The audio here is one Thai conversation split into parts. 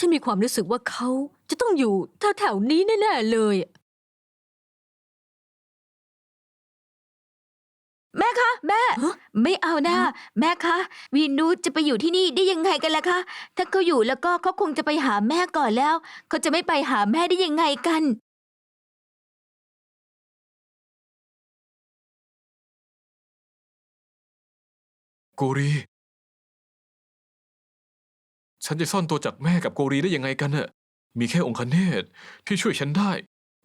ฉันมีความรู้สึกว่าเขาจะต้องอยู่แถวๆนี้แน่ๆเลย แม่คะ แม่ ฮะ ไม่เอานะแม่คะวีนูจะไปอยู่ที่นี่ได้ยังไงกันล่ะคะ ถ้าเขาอยู่แล้วก็เขาคงจะไปหาแม่ก่อนแล้ว เขาจะไม่ไปหาแม่ได้ยังไงกัน โกรี ฉันจะซ่อนตัวจากแม่กับโกรีได้ยังไงกันน่ะมีแค่องค์คเนศที่ช่วยฉันได้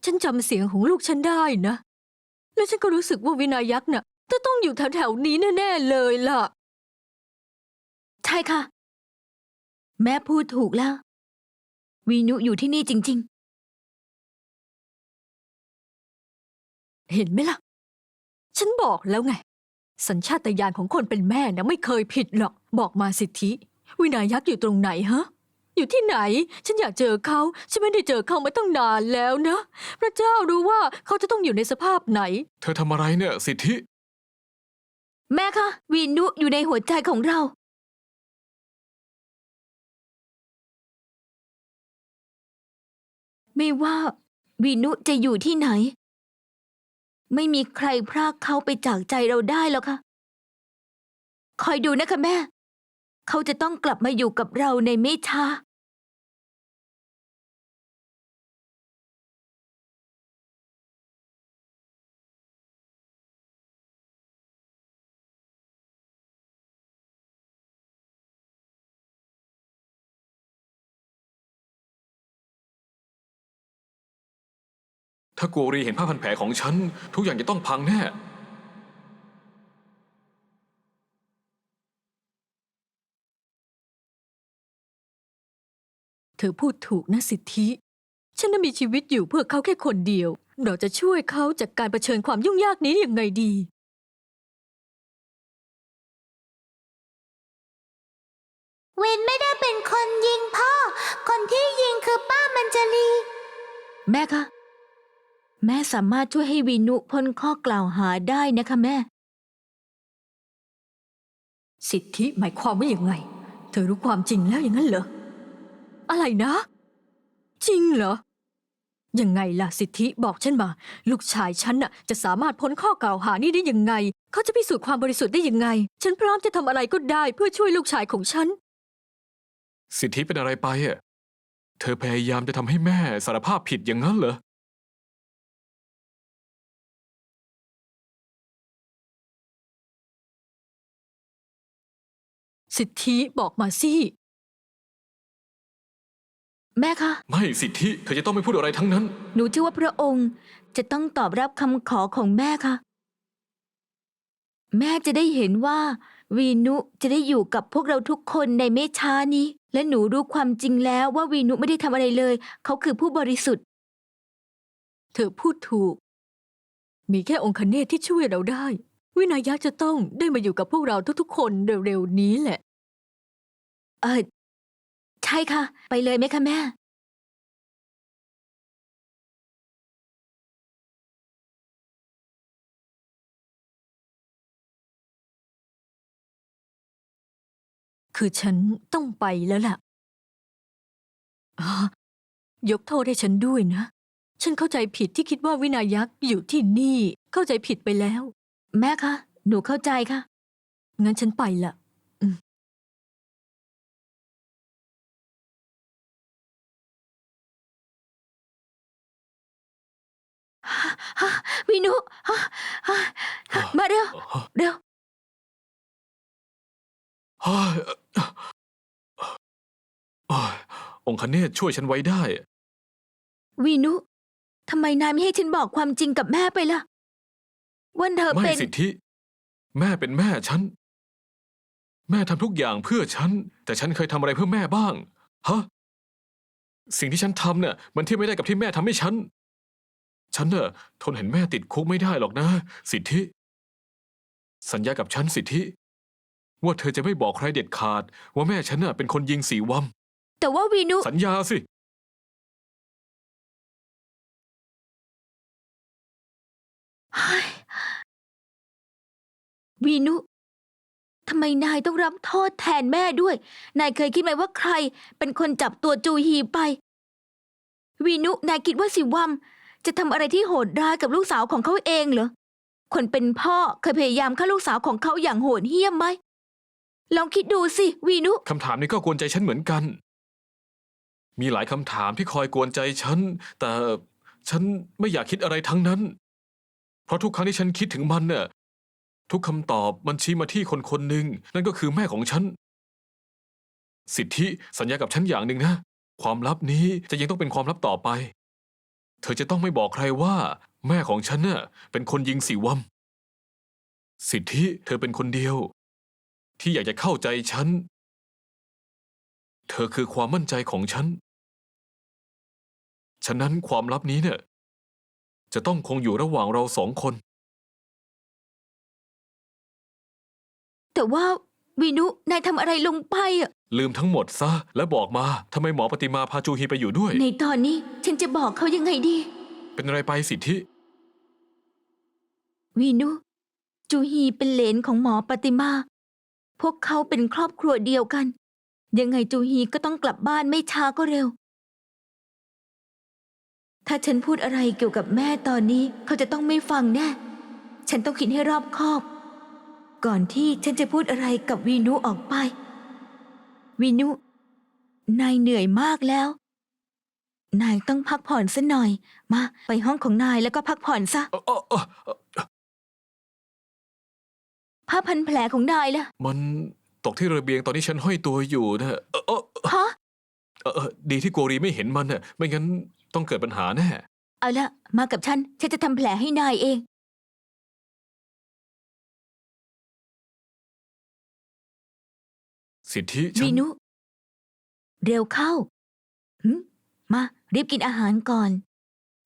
ฉันจำเสียงของลูกฉันได้นะ แล้วฉันก็รู้สึกว่าวินายักษ์น่ะจะต้องอยู่แถวๆนี้แน่ๆเลยล่ะ ใช่ค่ะ แม่พูดถูกแล้ว วีนุอยู่ที่นี่จริงเห็นไหมล่ะ ฉันบอกแล้วไง สัญชาตญาณของคนเป็นแม่นะไม่เคยผิดหรอก บอกมาสิทธิ วินายักษ์อยู่ตรงไหนฮะ อยู่ที่ไหน ฉันอยากเจอเขา ฉันไม่ได้เจอเขามาตั้งนานแล้วนะ พระเจ้ารู้ว่าเขาจะต้องอยู่ในสภาพไหน เธอทำอะไรเนี่ย สิทธิๆแม่คะวีนุอยู่ในหัวใจของเรา ไม่ว่าวีนุจะอยู่ที่ไหน ไม่มีใครพรากเขาไปจากใจเราได้หรอกค่ะ คอยดูนะคะแม่ เขาจะต้องกลับมาอยู่กับเราในไม่ช้า ถ้าโกรีเห็นผ้าพันแผลของฉัน ทุกอย่างจะต้องพังแน่ เธอพูดถูกนะสิทธิ ฉันน่ะมีชีวิตอยู่เพื่อเขาแค่คนเดียว เราจะช่วยเขาจากการรเผชิญความยุ่งยากนี้ยังไงดี วินไม่ได้เป็นคนยิงพ่อ คนที่ยิงคือป้ามันจรี แม่คะ แม่สามารถช่วยให้วีนุพ้นข้อกล่าวหาได้นะคะแม่ สิทธิหมายความว่าอย่างไง เธอรู้ความจริงแล้วอย่างนั้นเหรอ อะไรนะ จริงเหรอ ยังไงล่ะสิทธิบอกฉันมา ลูกชายฉันน่ะจะสามารถพ้นข้อกล่าวหานี้ได้ยังไง เขาจะพิสูจน์ความบริสุทธิ์ได้ยังไง ฉันพร้อมจะทำอะไรก็ได้เพื่อช่วยลูกชายของฉัน สิทธิเป็นอะไรไปอะ เธอพยายามจะทำให้แม่สารภาพผิดอย่างนั้นเหรอ สิทธิบอกมาสิ แม่คะ ไม่สิทธิเธอจะต้องไม่พูดอะไรทั้งนั้น หนูเชื่อว่าพระองค์จะต้องตอบรับคำขอของแม่ค่ะ แม่จะได้เห็นว่า วีนุจะได้อยู่กับพวกเราทุกคนในไม่ช้านี้ และหนูรู้ความจริงแล้วว่าวีนุไม่ได้ทำอะไรเลย เขาคือผู้บริสุทธิ์ เธอพูดถูก มีแค่องค์คเนศที่ช่วยเราได้ วินายักษ์จะต้องได้มาอยู่กับพวกเราทุกๆ คนเร็วๆนี้แหละ เออ ใช่ค่ะ ไปเลยไหมคะแม่ คือฉันต้องไปแล้วล่ะอ๋อยกโทษให้ฉันด้วยนะ ฉันเข้าใจผิดที่คิดว่าวินายักษ์อยู่ที่นี่ เข้าใจผิดไปแล้ว แม่คะ หนูเข้าใจค่ะ งั้นฉันไปละ วีนุฮะฮะมาเร็ว เร็ว เฮ้ยเอ้ยองค์คเนศช่วยฉันไว้ได้ วีนุทำไมนายไม่ให้ฉันบอกความจริงกับแม่ไปล่ะว่าเธอไม่เป็น สิทธิ แม่เป็นแม่ฉัน แม่ทำทุกอย่างเพื่อฉัน แต่ฉันเคยทำอะไรเพื่อแม่บ้าง ฮะ สิ่งที่ฉันทำเนี่ยมันเทียบไม่ได้กับที่แม่ทำให้ฉัน ฉันเน่ะทนเห็นแม่ติดคุกไม่ได้หรอกนะ สิทธิ สัญญากับฉันสิทธิ ว่าเธอจะไม่บอกใครเด็ดขาด ว่าแม่ฉันน่ะเป็นคนยิงสีวัม แต่ว่าวีนุ สัญญาสิเฮ้ยวีนุ ทำไมนายต้องรับโทษแทนแม่ด้วย นายเคยคิดไหมว่าใคร เป็นคนจับตัวจูฮีไป วีนุ นายคิดว่าสิวัม จะทำอะไรที่โหดร้ายกับลูกสาวของเขาเองเหรอ คนเป็นพ่อเคยพยายามฆ่าลูกสาวของเขาอย่างโหดเหี้ยมไหม ลองคิดดูสิวีนุ คำถามนี้ก็กวนใจฉันเหมือนกัน มีหลายคำถามที่คอยกวนใจฉัน แต่ฉันไม่อยากคิดอะไรทั้งนั้น เพราะทุกครั้งที่ฉันคิดถึงมันเนี่ยทุกคำตอบมันชี้มาที่คนคนหนึ่งนั่นก็คือแม่ของฉัน สิทธิสัญญากับฉันอย่างหนึ่งนะ ความลับนี้จะยังต้องเป็นความลับต่อไป เธอจะต้องไม่บอกใครว่า แม่ของฉันน่ะเป็นคนยิงสีวัมสิทธิเธอเป็นคนเดียว ที่อยากจะเข้าใจฉัน เธอคือความมั่นใจของฉัน ฉะนั้นความลับนี้เนี่ย จะต้องคงอยู่ระหว่างเราสองคน แต่ว่าวีนุนายทำอะไรลงไปอะ ลืมทั้งหมดซะ และบอกมาทำไมหมอปฏิมาพาจูฮีไปอยู่ด้วย ในตอนนี้ฉันจะบอกเขายังไงดี เป็นอะไรไปสิทธิ วีนุ จูฮีเป็นเหลนของหมอปฏิมา พวกเขาเป็นครอบครัวเดียวกัน ยังไงจูฮีก็ต้องกลับบ้านไม่ช้าก็เร็ว ถ้าฉันพูดอะไรเกี่ยวกับแม่ตอนนี้เขาจะต้องไม่ฟังแน่ ฉันต้องคิดให้รอบคอบ ก่อนที่ฉันจะพูดอะไรกับวีนุออกไป วีนุ นายเหนื่อยมากแล้ว นายต้องพักผ่อนซะหน่อย มา ไปห้องของนายแล้วก็พักผ่อนซะเอ่อเอ่อเอ่อเอ่อผ้าพันแผลของนายล่ะมันตกที่ระเบียงตอนนี้ฉันห้อยตัวอยู่นะเออเออฮะเออเออดีที่โกรีไม่เห็นมันน่ะไม่งั้นต้องเกิดปัญหาแน่ เอาละมากับฉัน ฉันจะทำแผลให้นายเอง สิทธิฉัวีนนุ เร็วเข้าหึมา รีบกินอาหารก่อน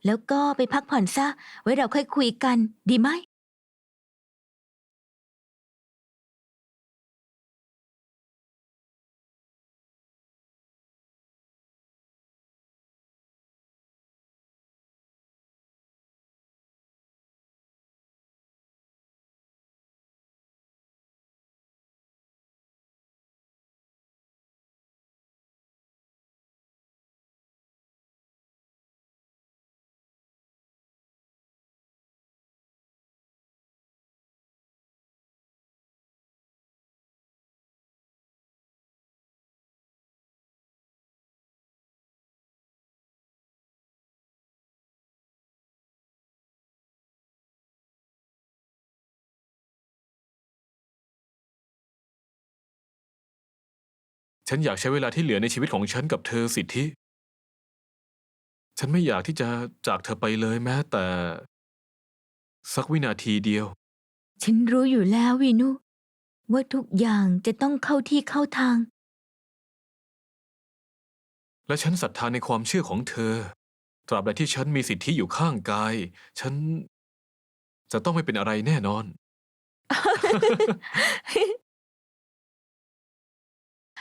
แล้วก็ไปพักผ่อนซะ ไว้เราค่อยคุยกัน ดีไหม ฉันอยากใช้เวลาที่เหลือในชีวิตของฉันกับเธอสิทธิ ฉันไม่อยากที่จะจากเธอไปเลยแม้แต่ สักวินาทีเดียว ฉันรู้อยู่แล้ววีนุ ว่าทุกอย่างจะต้องเข้าที่เข้าทาง และฉันศรัทธาในความเชื่อของเธอ ตราบใดที่ฉันมีสิทธิอยู่ข้างกาย ฉัน จะต้องไม่เป็นอะไรแน่นอน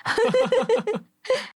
ハハハハ。